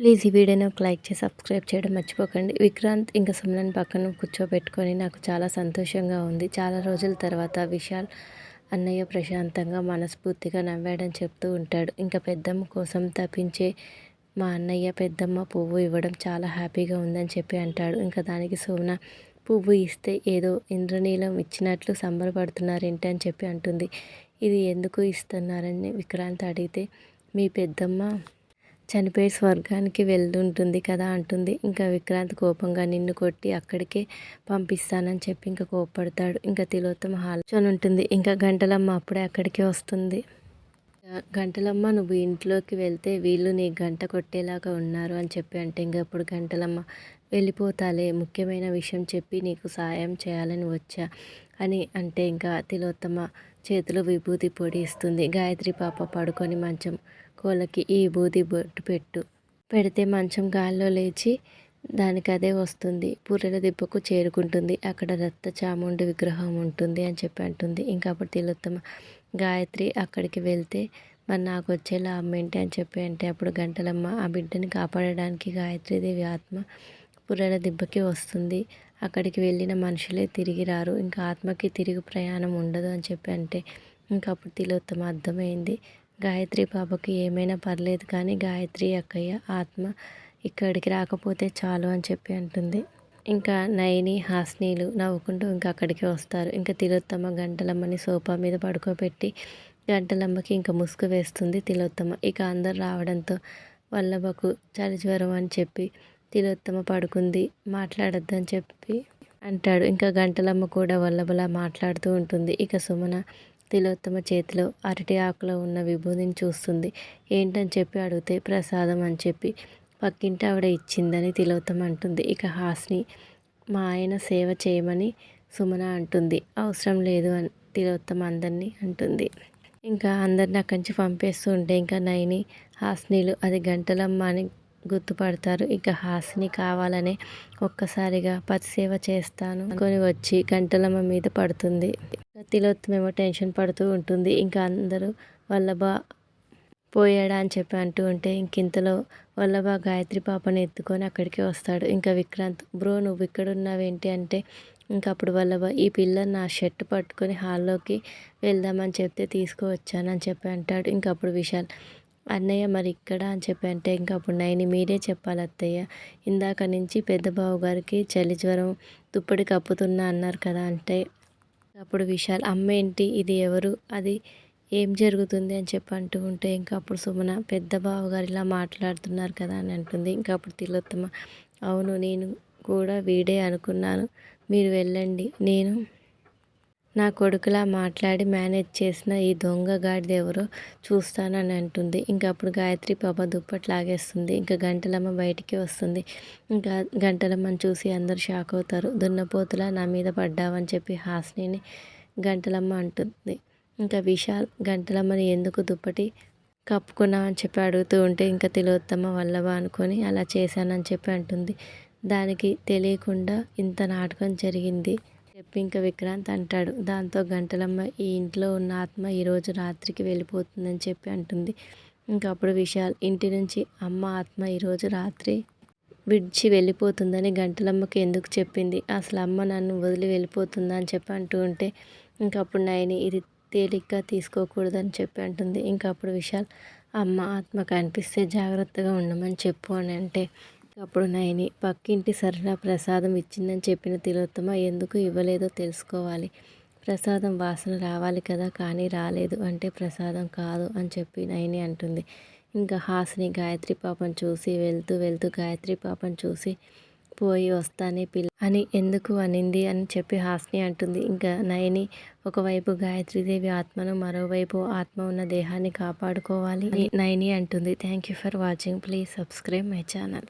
Please ఈ వీడియోని ఒక లైక్ చేసి సబ్స్క్రైబ్ చేయడం మర్చిపోకండి. విక్రాంత్ ఇంకా సుమన్ పక్కన కూర్చోబెట్టుకొని నాకు చాలా సంతోషంగా ఉంది. చాలా రోజుల తర్వాత విశాల్ అన్నయ్య ప్రశాంతంగా మనస్ఫూర్తిగా నవ్వాడని చెప్తూ ఉంటాడు. ఇంకా పెద్దమ్మ కోసం తప్పించే మా అన్నయ్య పెద్దమ్మ పువ్వు ఇవ్వడం చాలా హ్యాపీగా ఉందని చెప్పి అంటాడు. ఇంకా దానికి సుమన పువ్వు ఇస్తే ఏదో ఇంద్రనీలం ఇచ్చినట్లు సంబరపడుతున్నారేంటి? అని చెప్పి అంటుంది. ఇది ఎందుకు ఇస్తున్నారని? విక్రాంత్ అడిగితే మీ పెద్దమ్మ చనిపోయి స్వర్గానికి వెళ్తుంటుంది కదా అంటుంది. ఇంకా విక్రాంత్ కోపంగా నిన్ను కొట్టి అక్కడికే పంపిస్తానని చెప్పి ఇంకా కోపడతాడు ఇంకా తిలోత్తమ హాల్చొని ఉంటుంది. ఇంకా గంటలమ్మ అప్పుడే అక్కడికే వస్తుంది. గంటలమ్మ నువ్వు ఇంట్లోకి వెళ్తే వీళ్ళు నీ గంట కొట్టేలాగా ఉన్నారు అని చెప్పి అంటే ఇంకా అప్పుడు గంటలమ్మ వెళ్ళిపోతాలే ముఖ్యమైన విషయం చెప్పి నీకు సాయం చేయాలని వచ్చా అని అంటే ఇంకా తిలోత్తమ చేతిలో విభూతి పొడి ఇస్తుంది. గాయత్రి పాప పడుకొని మంచం కోళ్ళకి ఈ బూది బొట్టు పెట్టు. పెడితే మంచం గాల్లో లేచి దానికి అదే వస్తుంది. పూరెల దిబ్బకు చేరుకుంటుంది. అక్కడ రక్త చాముండి విగ్రహం ఉంటుంది అని చెప్పి అంటుంది. ఇంకా అప్పుడు తిలోత్తమ గాయత్రి అక్కడికి వెళ్తే మరి నాకు వచ్చే లాభం ఏంటి అని చెప్పి అంటే అప్పుడు గంటలమ్మ ఆ బిడ్డని కాపాడడానికి గాయత్రీదేవి ఆత్మ పుర్రెల దిబ్బకి వస్తుంది. అక్కడికి వెళ్ళిన మనుషులే తిరిగి రారు. ఇంకా ఆత్మకి తిరిగి ప్రయాణం ఉండదు అని చెప్పి అంటే ఇంకా అప్పుడు తిలోత్తమ అర్థమైంది. గాయత్రి పాపకి ఏమైనా పర్లేదు కానీ గాయత్రి అక్కయ్య ఆత్మ ఇక్కడికి రాకపోతే చాలు అని చెప్పి అంటుంది. ఇంకా నయని హాస్నీలు నవ్వుకుంటూ ఇంకా అక్కడికి వస్తారు. ఇంకా తిలోత్తమ గంటలమ్మని సోఫా మీద పడుకోబెట్టి గంటలమ్మకి ఇంకా ముసుగు వేస్తుంది తిలోత్తమ. ఇక అందరు రావడంతో వల్లభకు చలి జ్వరం అని చెప్పి తిలోత్తమ పడుకుంది. మాట్లాడొద్దని చెప్పి అంటాడు. ఇంకా గంటలమ్మ కూడా వల్లభలా మాట్లాడుతూ ఉంటుంది. ఇక సుమన తిలోత్తమ చేతిలో అరటి ఆకులో ఉన్న విభూదిని చూస్తుంది. ఏంటని చెప్పి అడిగితే ప్రసాదం అని చెప్పి పక్కింటి ఆవిడ ఇచ్చిందని తిలోత్తమ అంటుంది. ఇక హాస్ని మా ఆయన సేవ చేయమని సుమన అంటుంది. అవసరం లేదు అని తిలోత్తమ అందరినీ అంటుంది. ఇంకా అందరిని అక్కడి నుంచి పంపేస్తూ ఉంటే ఇంకా నైని హాస్నీలు అది గంటలమ్మ అని గుర్తుపడతారు. ఇక హాస్ని కావాలనే ఒక్కసారిగా పతిసేవ చేస్తాను. కొని వచ్చి గంటలమ్మ మీద పడుతుంది. తిలోత్తమేమో టెన్షన్ పడుతూ ఉంటుంది. ఇంకా అందరూ వల్లభ పోయాడా అని చెప్పి అంటూ ఉంటే ఇంకింతలో వల్లభ గాయత్రి పాపని ఎత్తుకొని అక్కడికి వస్తాడు. ఇంకా విక్రాంత్ బ్రో నువ్వు ఇక్కడ ఉన్నావేంటి అంటే ఇంకా అప్పుడు వల్లభ ఈ పిల్ల నా షర్ట్ పట్టుకొని హాల్లోకి వెళ్దామని చెప్తే తీసుకువచ్చానని చెప్పి అంటాడు. ఇంకా అప్పుడు విశాల్ అన్నయ్య మరి ఇక్కడ అని చెప్పి అంటే ఇంకా అప్పుడు నైని మీరే చెప్పాలి అత్తయ్య. ఇందాక నుంచి పెద్ద బావు గారికి చలి జ్వరం దుప్పటి కప్పుతున్నా అన్నారు కదా అంటే అప్పుడు విశాల్ అమ్మ ఏంటి? ఇది ఎవరు? అది ఏం జరుగుతుంది? అని చెప్పి అంటూ ఉంటే ఇంకా అప్పుడు సుమన పెద్ద బావగారు ఇలా మాట్లాడుతున్నారు కదా అని అంటుంది. ఇంకా అప్పుడు తిలోత్తమ అవును నేను కూడా వీడే అనుకున్నాను. మీరు వెళ్ళండి. నేను నా కొడుకులా మాట్లాడి మేనేజ్ చేసిన ఈ దొంగ గాడిద ఎవరో చూస్తానని అంటుంది. ఇంకా అప్పుడు గాయత్రి పాప దుప్పటి లాగేస్తుంది. ఇంకా గంటలమ్మ బయటికి వస్తుంది. ఇంకా గంటలమ్మని చూసి అందరు షాక్ అవుతారు. దున్నపోతులా నా మీద పడ్డావని చెప్పి హాస్నిని గంటలమ్మ అంటుంది. ఇంకా విశాల్ గంటలమ్మని ఎందుకు దుప్పటి కప్పుకున్నామని చెప్పి అడుగుతూ ఉంటే ఇంకా తిలోత్తమ వల్లవా అనుకొని అలా చేశానని చెప్పి అంటుంది. దానికి తెలియకుండా ఇంత నాటకం జరిగింది. చెప్పి ఇంకా విక్రాంత్ అంటాడు దాంతో గంటలమ్మ ఈ ఇంట్లో ఉన్న ఆత్మ ఈరోజు రాత్రికి వెళ్ళిపోతుందని చెప్పి అంటుంది. ఇంకా అప్పుడు విశాల్ ఇంటి నుంచి అమ్మ ఆత్మ ఈరోజు రాత్రి విడిచి వెళ్ళిపోతుందని గంటలమ్మకి ఎందుకు చెప్పింది? అసలు అమ్మ నన్ను వదిలి వెళ్ళిపోతుందా? అని చెప్పి అంటూ ఉంటే ఇంకా అప్పుడు నయని ఇది తేలిగ్గా తీసుకోకూడదని చెప్పి అంటుంది. ఇంకా అప్పుడు విశాల్ అమ్మ ఆత్మ కనిపిస్తే జాగ్రత్తగా ఉండమని చెప్పు అని అంటే అప్పుడు నయని పక్కింటి సరళ ప్రసాదం ఇచ్చిందని చెప్పిన తిలోత్తమ ఎందుకు ఇవ్వలేదో తెలుసుకోవాలి. ప్రసాదం వాసన రావాలి కదా కానీ రాలేదు అంటే ప్రసాదం కాదు అని చెప్పి నయని అంటుంది. ఇంకా హాసిని గాయత్రి పాపం చూసి వెళ్తూ వెళ్తూ గాయత్రి పాపం చూసి పోయి వస్తానే పిల్ల అని ఎందుకు అనింది అని చెప్పి హాస్ని అంటుంది. ఇంకా నయని ఒకవైపు గాయత్రీదేవి ఆత్మను మరోవైపు ఆత్మ ఉన్న దేహాన్ని కాపాడుకోవాలి నయని అంటుంది. Thank you for watching. Please subscribe my channel.